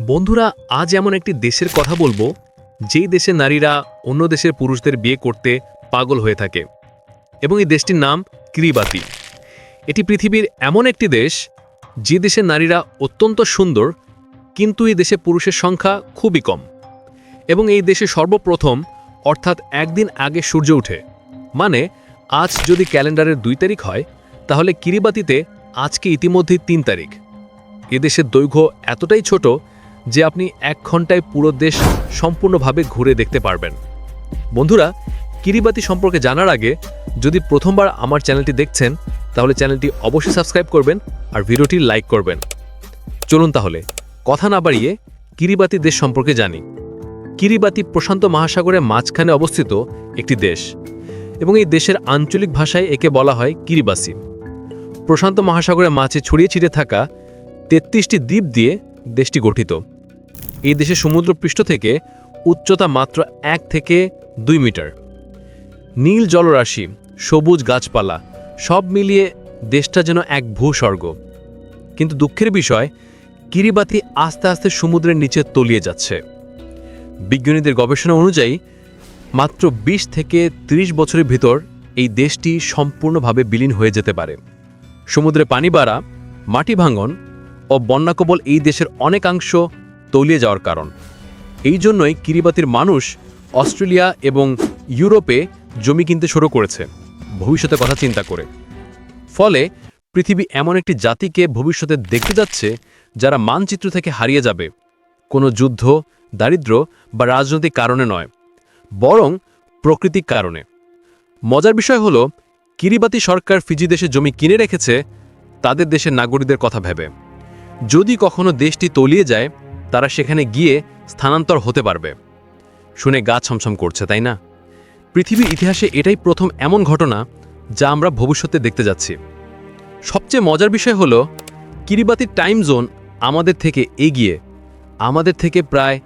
বন্ধুরা, আজ এমন একটি দেশের কথা বলব, যেই দেশে নারীরা অন্য দেশের পুরুষদের বিয়ে করতে পাগল হয়ে থাকে। এবং এই দেশটির নাম কিরিবাতি। এটি পৃথিবীর এমন একটি দেশ, যে দেশের নারীরা অত্যন্ত সুন্দর, কিন্তু এই দেশে পুরুষের সংখ্যা খুবই কম। এবং এই দেশে সর্বপ্রথম, অর্থাৎ একদিন আগে সূর্য ওঠে মানে আজ যদি ক্যালেন্ডারের দুই তারিখ হয়, তাহলে কিরিবাতিতে আজকে ইতিমধ্যেই তিন তারিখ। এদেশের দৈর্ঘ্য এতটাই ছোট যে আপনি এক ঘন্টায় পুরো দেশ সম্পূর্ণভাবে ঘুরে দেখতে পারবেন। বন্ধুরা, কিরিবাতি সম্পর্কে জানার আগে, যদি প্রথমবার আমার চ্যানেলটি দেখছেন, তাহলে চ্যানেলটি অবশ্যই সাবস্ক্রাইব করবেন আর ভিডিওটি লাইক করবেন। চলুন তাহলে, কথা না বাড়িয়ে কিরিবাতি দেশ সম্পর্কে জানি। কিরিবাতি প্রশান্ত মহাসাগরের মাঝখানে অবস্থিত একটি দেশ এবং এই দেশের আঞ্চলিক ভাষায় একে বলা হয় কিরিবাসি। প্রশান্ত মহাসাগরের মাঝে ছড়িয়ে ছিটিয়ে থাকা তেত্রিশটি দ্বীপ দিয়ে দেশটি গঠিত। এই দেশের সমুদ্রপৃষ্ঠ থেকে উচ্চতা মাত্র এক থেকে দুই মিটার। নীল জলরাশি, সবুজ গাছপালা, সব মিলিয়ে দেশটা যেন এক ভূস্বর্গ। কিন্তু দুঃখের বিষয়, কিরিবাতি আস্তে আস্তে সমুদ্রের নিচে তলিয়ে যাচ্ছে। বিজ্ঞানীদের গবেষণা অনুযায়ী, মাত্র ২০ থেকে ৩০ বছরের ভিতর এই দেশটি সম্পূর্ণভাবে বিলীন হয়ে যেতে পারে। সমুদ্রে পানি বাড়া, মাটি ভাঙন ও বন্যাকবল এই দেশের অনেকাংশ তলিয়ে যাওয়ার কারণ। এই জন্যই কিরিবাতির মানুষ অস্ট্রেলিয়া এবং ইউরোপে জমি কিনতে শুরু করেছে, ভবিষ্যতের কথা চিন্তা করে। ফলে পৃথিবী এমন একটি জাতিকে ভবিষ্যতে দেখতে যাচ্ছে যারা মানচিত্র থেকে হারিয়ে যাবে। কোনো যুদ্ধ, দারিদ্র বা রাজনৈতিক কারণে নয়, বরং প্রকৃতিক কারণে। মজার বিষয় হলো, কিরিবাতি সরকার ফিজি দেশে জমি কিনে রেখেছে, তাদের দেশের নাগরিকদের কথা ভেবে। যদি কখনো দেশটি তলিয়ে যায় তারা সেখানে গিয়ে স্থানান্তর হতে পারবে। শুনে গা ছমছম করছে, তাই না? পৃথিবীর ইতিহাসে এটাই প্রথম এমন ঘটনা যা আমরা ভবিষ্যতে দেখতে যাচ্ছি। সবচেয়ে মজার বিষয় হলো কিরিবাতির টাইম জোন আমাদের থেকে এগিয়ে, আমাদের থেকে প্রায়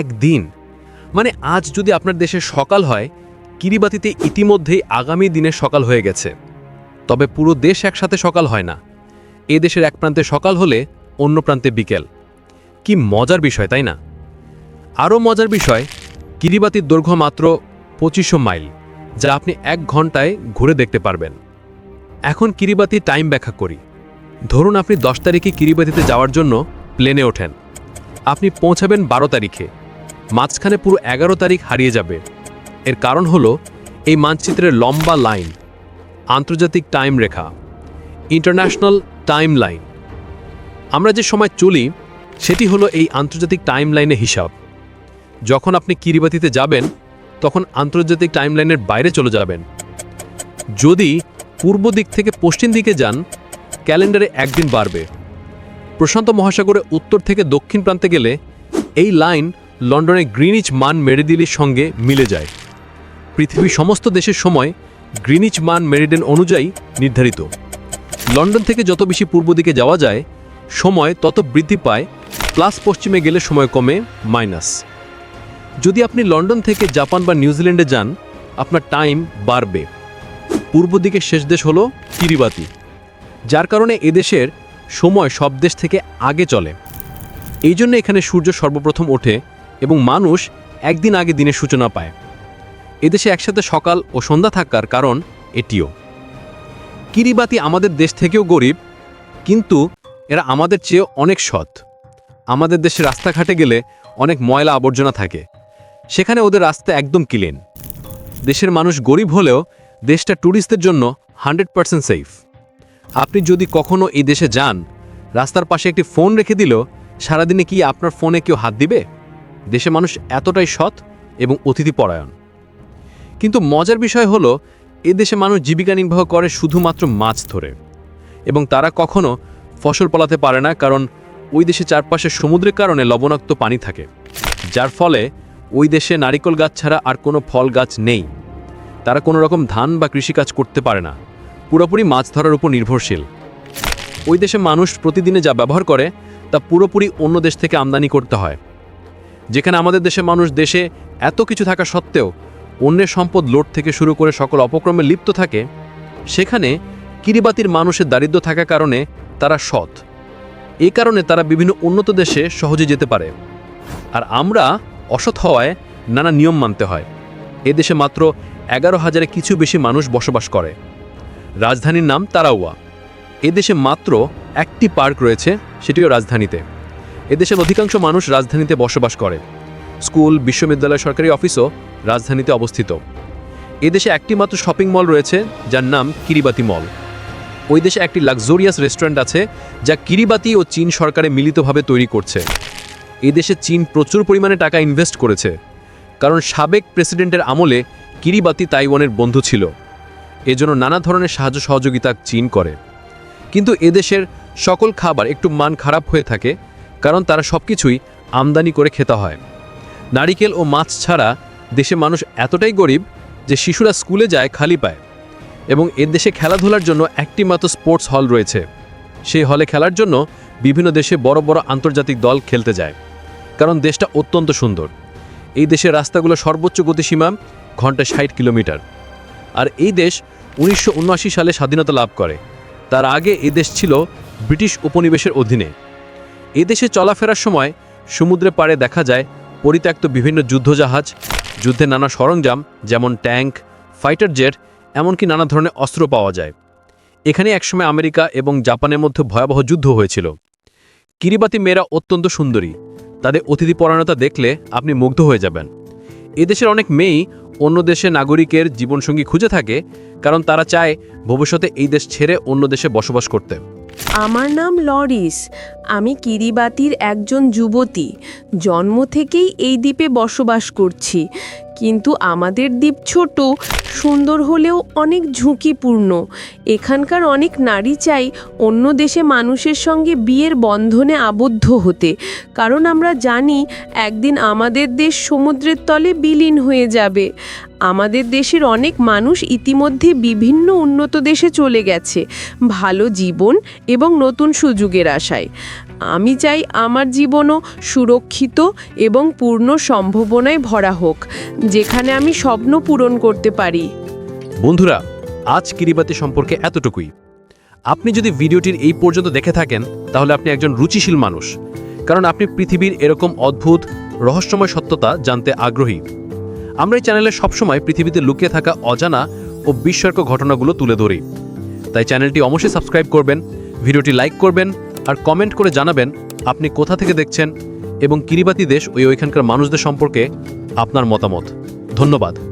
এক দিন। মানে আজ যদি আপনার দেশে সকাল হয়, কিরিবাতিতে ইতিমধ্যেই আগামী দিনের সকাল হয়ে গেছে। তবে পুরো দেশ একসাথে সকাল হয় না। এ দেশের এক প্রান্তে সকাল হলে অন্য প্রান্তে বিকেল। কি মজার বিষয়, তাই না? আরও মজার বিষয়, কিরিবাতির দৈর্ঘ্য মাত্র পঁচিশশো মাইল, যা আপনি এক ঘন্টায় ঘুরে দেখতে পারবেন। এখন কিরিবাতি টাইম ব্যাখ্যা করি। ধরুন আপনি দশ তারিখে কিরিবাতিতে যাওয়ার জন্য প্লেনে ওঠেন। আপনি পৌঁছাবেন বারো তারিখে। মাঝখানে পুরো এগারো তারিখ হারিয়ে যাবে। এর কারণ হলো, এই মানচিত্রের লম্বা লাইন, আন্তর্জাতিক টাইম রেখা, ইন্টারন্যাশনাল টাইম লাইন। আমরা যে সময় চলি সেটি হলো এই আন্তর্জাতিক টাইম লাইনে হিসাব। যখন আপনি কিরিবাতিতে যাবেন, তখন আন্তর্জাতিক টাইম লাইনের বাইরে চলে যাবেন। যদি পূর্ব দিক থেকে পশ্চিম দিকে যান, ক্যালেন্ডারে একদিন বাড়বে। প্রশান্ত মহাসাগরে উত্তর থেকে দক্ষিণ প্রান্তে গেলে এই লাইন লন্ডনের গ্রিনিচ মান মেরিদিলির সঙ্গে মিলে যায়। পৃথিবীর সমস্ত দেশের সময় গ্রিনিচ মান মেরিডেন অনুযায়ী নির্ধারিত। লন্ডন থেকে যত বেশি পূর্ব দিকে যাওয়া যায়, সময় তত বৃদ্ধি পায় প্লাস পশ্চিমে গেলে সময় কমে মাইনাস। যদি আপনি লন্ডন থেকে জাপান বা নিউজিল্যান্ডে যান, আপনার টাইম বাড়বে। পূর্ব দিকের শেষ দেশ হলো কিরিবাতি যার কারণে এদেশের সময় সব দেশ থেকে আগে চলে। এই জন্য এখানে সূর্য সর্বপ্রথম ওঠে এবং মানুষ একদিন আগে দিনের সূচনা পায়। এদেশে একসাথে সকাল ও সন্ধ্যা থাকার কারণ এটিও। কিরিবাতি আমাদের দেশ থেকেও গরিব, কিন্তু এরা আমাদের চেয়ে অনেক সৎ। আমাদের দেশে রাস্তাঘাটে গেলে অনেক ময়লা আবর্জনা থাকে। সেখানে ওদের রাস্তা একদম ক্লিন দেশের মানুষ গরিব হলেও দেশটা ট্যুরিস্টদের জন্য হান্ড্রেড পার্সেন্ট সেফ আপনি যদি কখনো এই দেশে যান, রাস্তার পাশে একটি ফোন রেখে দিল সারাদিনে কি আপনার ফোনে কেউ হাত দিবে? দেশে মানুষ এতটাই সৎ এবং অতিথি পরায়ণ কিন্তু মজার বিষয় হলো, এ দেশে মানুষ জীবিকা নির্বাহ করে শুধুমাত্র মাছ ধরে। এবং তারা কখনো ফসল ফলাতে পারে না, কারণ ওই দেশে চারপাশে সমুদ্রের কারণে লবণাক্ত পানি থাকে, যার ফলে ওই দেশে নারিকেল গাছ ছাড়া আর কোনো ফল গাছ নেই। তারা কোনো রকম ধান বা কৃষিকাজ করতে পারে না, পুরোপুরি মাছ ধরার উপর নির্ভরশীল। ওই দেশে মানুষ প্রতিদিনে যা ব্যবহার করে, তা পুরোপুরি অন্য দেশ থেকে আমদানি করতে হয়। যেখানে আমাদের দেশে মানুষ দেশে এত কিছু থাকা সত্ত্বেও অন্যের সম্পদ লোট থেকে শুরু করে সকল অপক্রমে লিপ্ত থাকে, সেখানে কিরিবাতির মানুষের দারিদ্র থাকার কারণে তারা সৎ। এই কারণে তারা বিভিন্ন উন্নত দেশে সহজে যেতে পারে। আর আমরা অসৎ হওয়ায় নানা নিয়ম মানতে হয়। এ দেশে মাত্র এগারো হাজারে কিছু বেশি মানুষ বসবাস করে। রাজধানীর নাম তারাউয়া। এদেশে মাত্র একটি পার্ক রয়েছে, সেটিও রাজধানীতে। এদেশের অধিকাংশ মানুষ রাজধানীতে বসবাস করে। স্কুল, বিশ্ববিদ্যালয়, সরকারি অফিসও রাজধানীতে অবস্থিত। এদেশে একটি মাত্র শপিং মল রয়েছে, যার নাম কিরিবাতি মল। ওই দেশে একটি লাক্সোরিয়াস রেস্টুরেন্ট আছে যা কিরিবাতি ও চীন সরকারে মিলিতভাবে তৈরি করছে। এই দেশে চীন প্রচুর পরিমাণে টাকা ইনভেস্ট করেছে, কারণ সাবেক প্রেসিডেন্টের আমলে কিরিবাতি তাইওয়ানের বন্ধু ছিল। এজন্য নানা ধরনের সাহায্য সহযোগিতা চীন করে। কিন্তু এদেশের সকল খাবার একটু মান খারাপ হয়ে থাকে, কারণ তারা সবকিছুই আমদানি করে খেতে হয়। নারিকেল ও মাছ ছাড়া দেশে মানুষ এতটাই গরিব যে শিশুরা স্কুলে যায়, খালি পায়। এবং এ দেশে খেলাধুলার জন্য একটি মাত্র স্পোর্টস হল রয়েছে। সেই হলে খেলার জন্য বিভিন্ন দেশে বড় বড় আন্তর্জাতিক দল খেলতে যায়, কারণ দেশটা অত্যন্ত সুন্দর। এই দেশের রাস্তাগুলো সর্বোচ্চ গতিসীমা ঘন্টায় ষাট কিলোমিটার। আর এই দেশ উনিশশো উনআশি সালে স্বাধীনতা লাভ করে। তার আগে এ দেশ ছিল ব্রিটিশ উপনিবেশের অধীনে। এ দেশে চলাফেরার সময় সমুদ্রে পাড়ে দেখা যায় পরিত্যক্ত বিভিন্ন যুদ্ধজাহাজ, যুদ্ধের নানা সরঞ্জাম, যেমন ট্যাঙ্ক, ফাইটার জেট এমনকি নানা ধরনের অস্ত্র পাওয়া যায়। এখানে একসময় আমেরিকা এবং জাপানের মধ্যে ভয়াবহ যুদ্ধ হয়েছিল। কিরিবাতি মেয়েরা অত্যন্ত সুন্দরী। তাদের অতিথিপরায়ণতা দেখলে আপনি মুগ্ধ হয়ে যাবেন। এদেশের অনেক মেয়েই অন্য দেশে নাগরিকের জীবনসঙ্গী খুঁজে থাকে, কারণ তারা চায় ভবিষ্যতে এই দেশ ছেড়ে অন্য দেশে বসবাস করতে। আমার নাম লরিস। আমি কিরিবাতির একজন যুবতী। জন্ম থেকেই এই দ্বীপে বসবাস করছি। কিন্তু আমাদের দ্বীপ ছোট সুন্দর হলেও অনেক ঝুঁকিপূর্ণ। এখানকার অনেক নারী চাই অন্য দেশে মানুষের সঙ্গে বিয়ের বন্ধনে আবদ্ধ হতে। কারণ আমরা জানি, একদিন আমাদের দেশ সমুদ্রের তলে বিলীন হয়ে যাবে। আমাদের দেশের অনেক মানুষ ইতিমধ্যে বিভিন্ন উন্নত দেশে চলে গেছে। ভালো জীবন এবং নতুন সুযোগের আশায়। আমি চাই আমার জীবনও সুরক্ষিত এবং পূর্ণ সম্ভাবনায় ভরা হোক, যেখানে আমি স্বপ্ন পূরণ করতে পারি। বন্ধুরা, আজ কিরিবাতি সম্পর্কে এতটুকুই। আপনি যদি ভিডিওটির এই পর্যন্ত দেখে থাকেন, তাহলে আপনি একজন রুচিশীল মানুষ, কারণ আপনি পৃথিবীর এরকম অদ্ভুত, রহস্যময় সত্যতা জানতে আগ্রহী। আমরা এই চ্যানেলে সবসময় পৃথিবীতে লুকিয়ে থাকা অজানা ও বিস্ময়ক ঘটনাগুলো তুলে ধরি। তাই চ্যানেলটি অবশ্যই সাবস্ক্রাইব করবেন, ভিডিওটি লাইক করবেন আর কমেন্ট করে জানাবেন আপনি কোথা থেকে দেখছেন এবং কিরিবাতি দেশ ওই ওইখানকার মানুষদের সম্পর্কে আপনার মতামত। ধন্যবাদ।